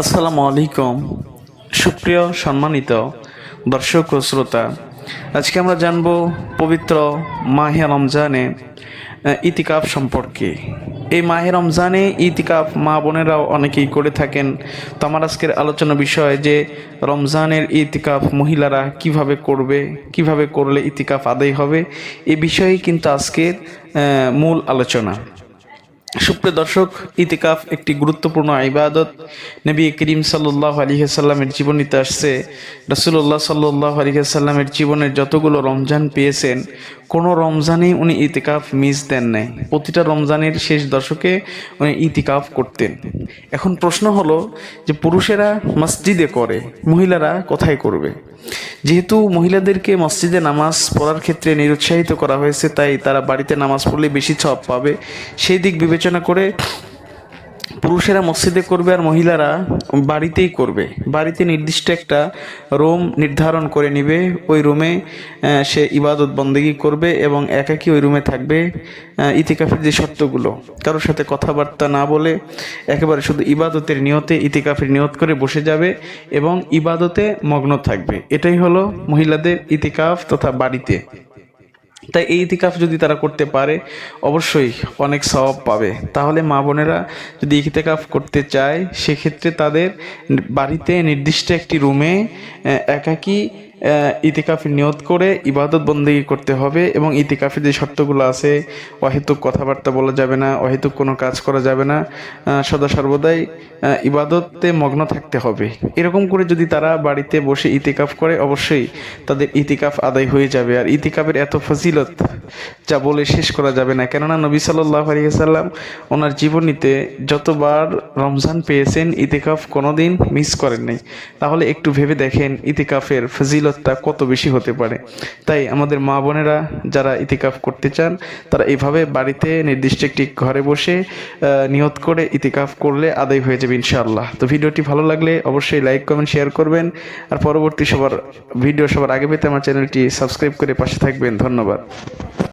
আসসালামু আলাইকুম। সুপ্রিয় সম্মানিত দর্শক ও শ্রোতা, আজকে আমরা জানব পবিত্র মাহে রমজানে ইতিকাফ সম্পর্কে। এই মাহে রমজানে ইতিকাফ মা বোনেরাও অনেকেই করে থাকেন। তো আমার আজকের আলোচনা বিষয় যে রমজানের ইতিকাফ মহিলারা কীভাবে করবে, কীভাবে করলে ইতিকাফ আদায় হবে, এ বিষয়েই কিন্তু আজকের মূল আলোচনা। সুপ্রিয় দর্শক, ইতিকাফ একটি গুরুত্বপূর্ণ ইবাদত। নবী করিম সাল্লাহ আলিহাসাল্লামের জীবনীতে আসছে রসুল্লাহ সাল্লাহ আলিহাসাল্লামের জীবনের যতগুলো রমজান পেয়েছেন, কোনো রমজানে উনি ইতিকাফ মিস দেন নাই। প্রতিটা রমজানের শেষ দশকে উনি ইতিকাফ করতেন। এখন প্রশ্ন হলো যে পুরুষেরা মসজিদে করে, মহিলারা কোথায় করবে? যেহেতু মহিলাদেরকে মসজিদে নামাজ পড়ার ক্ষেত্রে নিরুৎসাহিত করা হয়েছে, তাই তারা বাড়িতে নামাজ পড়লে বেশি ছপ পাবে। সেই দিক বিবেচনা করে পুরুষেরা মসজিদে করবে আর মহিলারা বাড়িতেই করবে। বাড়িতে নির্দিষ্ট একটা রুম নির্ধারণ করে নিবে। ওই রুমে সে ইবাদত বন্দেগি করবে এবং একাকী ওই রুমে থাকবে। ইতিকাফের যে শর্তগুলো, কারোর সাথে কথাবার্তা না বলে একেবারে শুধু ইবাদতের নিয়তে ইতিকাফের নিয়ত করে বসে যাবে এবং ইবাদতে মগ্ন থাকবে। এটাই হলো মহিলাদের ইতিকাফ তথা বাড়িতে। তাই এই ইতিকাফ যদি তারা করতে পারে, অবশ্যই অনেক স্বভাব পাবে। তাহলে মা বোনেরা যদি ইতিকাফ করতে চায়, সেক্ষেত্রে তাদের বাড়িতে নির্দিষ্ট একটি রুমে একাকী ইতিকাফের নিয়ত করে ইবাদত বন্দেগি করতে হবে এবং ইতিকাফের যে শর্তগুলো আছে, অহেতুক কথাবার্তা বলা যাবে না, অহেতুক কোনো কাজ করা যাবে না সদা সর্বদাই ইবাদতে মগ্ন থাকতে হবে। এরকম করে যদি তারা বাড়িতে বসে ইতিকাফ করে, অবশ্যই তাদের ইতিকাফ আদায় হয়ে যাবে। আর ইতিকাফের এত ফজিলত যা বলে শেষ করা যাবে না। কেননা নবী সাল্লাহ আলিয়াল্লাম ওনার জীবনীতে যতবার রমজান পেয়েছেন, ইতিকাফ কোনোদিন মিস করেন নাই তাহলে একটু ভেবে দেখেন, ইতিকাফের ফজিলতটা কত বেশি হতে পারে। তাই আমাদের মা বোনেরা যারা ইতিকাফ করতে চান, তারা এভাবে বাড়িতে নির্দিষ্ট একটি ঘরে বসে নিয়ত করে ইতিকাফ করলে আদায় হয়ে যাবে ইনশাআল্লাহ। তো ভিডিওটি ভালো লাগলে অবশ্যই লাইক, কমেন্ট, শেয়ার করবেন। আর পরবর্তী সবার, ভিডিও সবার আগে পেতে আমার চ্যানেলটি সাবস্ক্রাইব করে পাশে থাকবেন। ধন্যবাদ।